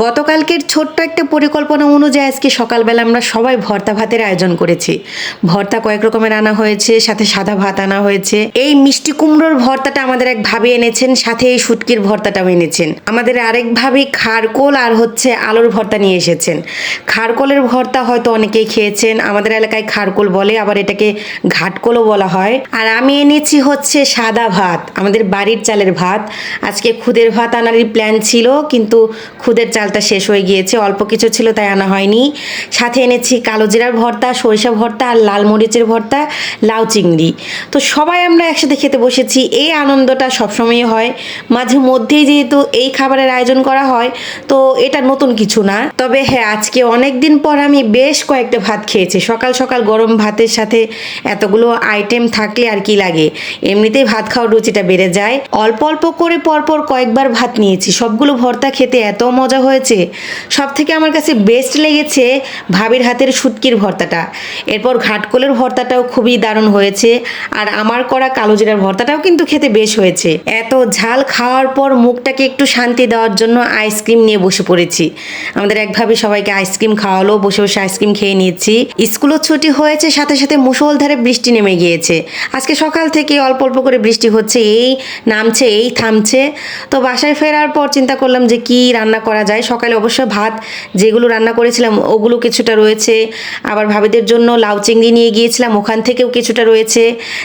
গতকালকের ছোট্ট একটা পরিকল্পনা অনুযায়ী আজকে সকালবেলা আমরা সবাই ভর্তা ভাতের আয়োজন করেছি। ভর্তা কয়েক রকমের আনা হয়েছে, সাথে সাদা ভাত আনা হয়েছে। এই মিষ্টি কুমড়োর ভর্তাটা আমাদের এক ভাবি এনেছেন, সাথে এই শুটকির ভর্তাটাও এনেছেন। আমাদের আরেক ভাবি খারকোল আর হচ্ছে আলুর ভর্তা নিয়ে এসেছেন। খারকোলের ভর্তা হয়তো অনেকেই খেয়েছেন। আমাদের এলাকায় খারকোল বলে, আবার এটাকে ঘাটকোলও বলা হয়। আর আমি এনেছি হচ্ছে সাদা ভাত, আমাদের বাড়ির চালের ভাত। আজকে খুদের ভাত আনারই প্ল্যান ছিল, কিন্তু খুদের চালটা শেষ হয়ে গিয়েছে, অল্প কিছু ছিল তাই আনা হয়নি। সাথে এনেছি কালো জিরার ভর্তা, সরিষা ভর্তা আর লাল মরিচের ভর্তা, লাউ চিংড়ি। তো সবাই আমরা একসাথে খেতে বসেছি, এই আনন্দটা সবসময়ই হয়। মাঝে মধ্যেই যেহেতু এই খাবারের আয়োজন করা হয়, তো এটা নতুন কিছু না। তবে হ্যাঁ আজকে অনেক দিন পর আমি বেশ কয়েকটা ভাত খেয়েছি। সকাল সকাল গরম ভাতের সাথে এতগুলো আইটেম থাকলে আর কি লাগে? এমনিতেই ভাত খাওয়ার রুচিটা বেড়ে যায়। অল্প অল্প করে পরপর কয়েকবার ভাত নিয়েছি। সবগুলো ভর্তা খেতে এত মজা হয়েছে। সব থেকে আমার কাছে বেস্ট লেগেছে ভাবির হাতের শুটকির ভর্তাটা। এরপর ঘাটকোলের ভর্তাটাও খুবই দারুণ হয়েছে। আর আমার করা কালো জিরার ভর্তাটাও কিন্তু খেতে বেশ হয়েছে। এত ঝাল খাওয়ার পর মুখটাকে একটু শান্তি দেওয়ার জন্য আইসক্রিম নিয়ে বসে পড়েছি। আমাদের একভাবে সবাইকে আইসক্রিম খাওয়ালো বসে বসে আইসক্রিম খেয়ে নিয়েছি। স্কুলও ছুটি হয়েছে, সাথে সাথে মুষলধারে বৃষ্টি নেমে গিয়েছে। আজকে সকাল থেকে অল্প অল্প করে বৃষ্টি হচ্ছে, এই নামছে, এই থামছে। তো বাসায় ফেরার পর চিন্তা করলাম যে কি রান্না করা যায় সকালে অবশ্য ভাত যেগুলো রান্না করেছিলাম, ওগুলো কিছুটা রয়েছে। আবার ভাবিদের জন্য লাউ চিংড়ি নিয়ে গিয়েছিলাম, ওখান থেকেও কিছুটা রয়েছে।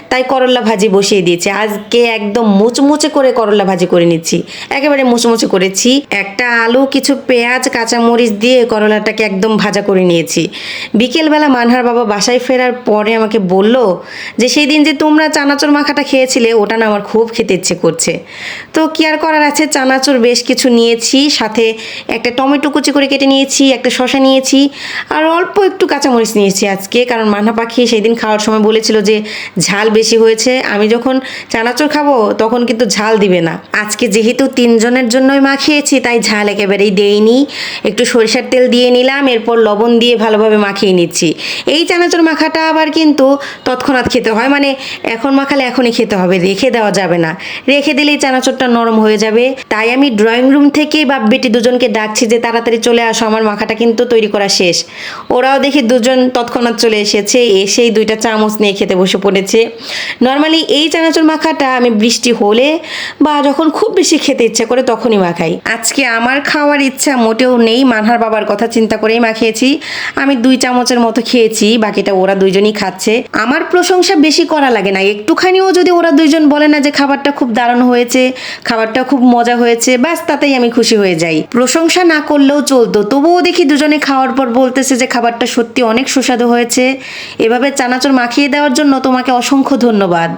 তাই করল্লা ভাজি বসিয়ে দিয়েছি। আজকে একদম মুচমুচে করে করল্লা ভাজি করে নিচ্ছি। একেবারে মুচমুচে করেছি। একটা আলু, কিছু পেঁয়াজ, কাঁচামরিচ দিয়ে করলাটাকে একদম ভাজা করে নিয়েছি। বিকেলবেলা মানহার বাবা বাসায় ফেরার পরে আমাকে বলল যে, সেই দিন যে তোমরা চানাচুর মাখাটা খেয়েছিলে, ওটা না আমার খুব খেতে ইচ্ছে করছে। তো কি আর করার আছে? চানাচুর বেশ কিছু নিয়েছি। সাথে একটা টমেটো কুচি করে কেটে নিয়েছি, একটা শশা নিয়েছি, আর অল্প একটু কাঁচামরিচ নিয়েছি আজকে, কারণ মানহা পাখি সেই দিন খাওয়ার সময় বলেছিল যে ঝাল বেশি হয়েছে, আমি যখন চানাচুর খাব তখন কিন্তু ঝাল দিবে না। আজকে যেহেতু তিনজনের জন্যই মাখিয়েছি তাই ঝাল একেবারেই দেইনি। একটু সরিষার তেল দিয়ে নিলাম, এরপর লবণ দিয়ে ভালোভাবে মাখিয়ে নিচ্ছি। এই চানাচুর মাখাটা আবার কিন্তু তৎক্ষণাৎ খেতে হয় মানে এখন মাখালে এখনই খেতে হবে, রেখে দেওয়া যাবে না। রেখে দিলেই চানাচুরটা নরম হয়ে যাবে। তাই আমি ড্রয়িং রুম থেকেই বাপ বেটি দুজনকে ডাকছি যে তাড়াতাড়ি চলে আসো, আমার মাখাটা কিন্তু তৈরি করা শেষ। ওরাও দেখি দুজন তৎক্ষণাৎ চলে এসেছে, এসেই দুইটা চামচ নিয়ে খেতে বসে পড়েছে। নর্মালি এই চানাচুর মাখাটা আমি বৃষ্টি হলে বা যখন খুব বেশি খেতে ইচ্ছা করে তখনই মাখাই। আজকে আমার খাওয়ার ইচ্ছা মোটেও নেই, মানহার বাবার কথা চিন্তা করেই মাখিয়েছি। আমি দুই চামচের মতো খেয়েছি, বাকিটা ওরা দুইজনই খাচ্ছে। আমার প্রশংসা বেশি করা লাগে না, একটুখানিও যদি ওরা দুইজন বলে না যে খাবারটা খুব দারুণ হয়েছে, খাবারটা খুব মজা হয়েছে, ব্যাস তাতেই আমি খুশি হয়ে যাই। প্রশংসা না করলেও চলতো। তবুও দেখি দুজনে খাওয়ার পর বলতেছে যে খাবারটা সত্যি অনেক সুস্বাদু হয়েছে। এভাবে চানাচুর মাখিয়ে দেওয়ার জন্য তোমাকে অসংখ্য ধন্যবাদ।